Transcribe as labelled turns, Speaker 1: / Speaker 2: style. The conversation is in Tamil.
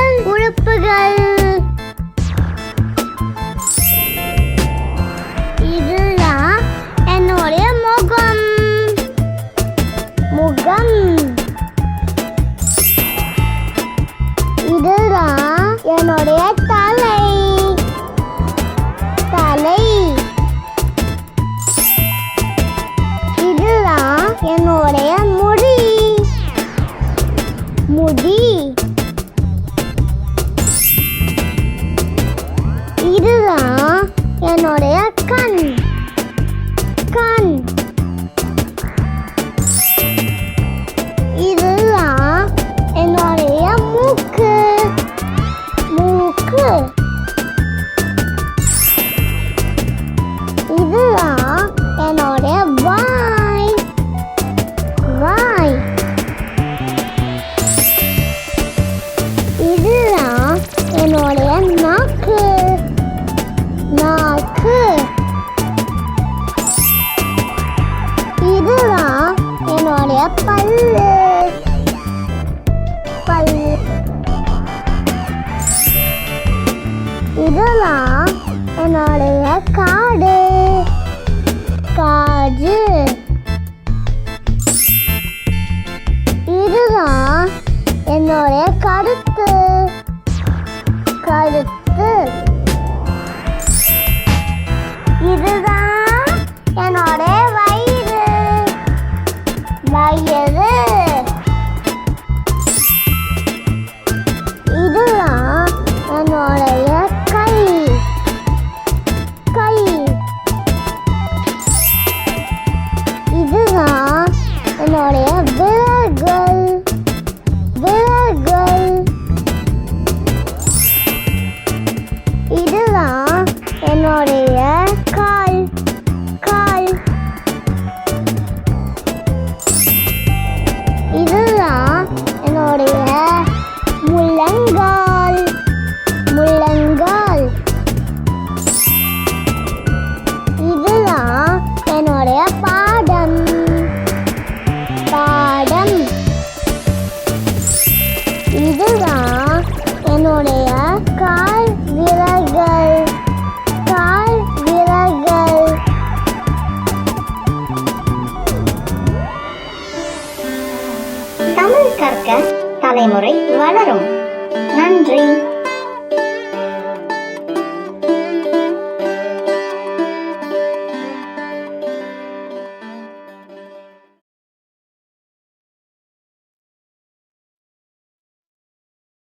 Speaker 1: Gel. Grup gel. cool. இதெல்லாம் என்னுடைய காடு. காடு இதுதான் என்னுடைய கருத்து. கருத்து முள்ளங்கால். முள்ளங்கால். இதுதான் என்னுடைய பாடம். பாடம். இதுதான் என்னுடைய கால் விரல்கள். கால் விரல்கள்.
Speaker 2: தமிழ் கற்க தலைமுறை வளரும். நன்றி.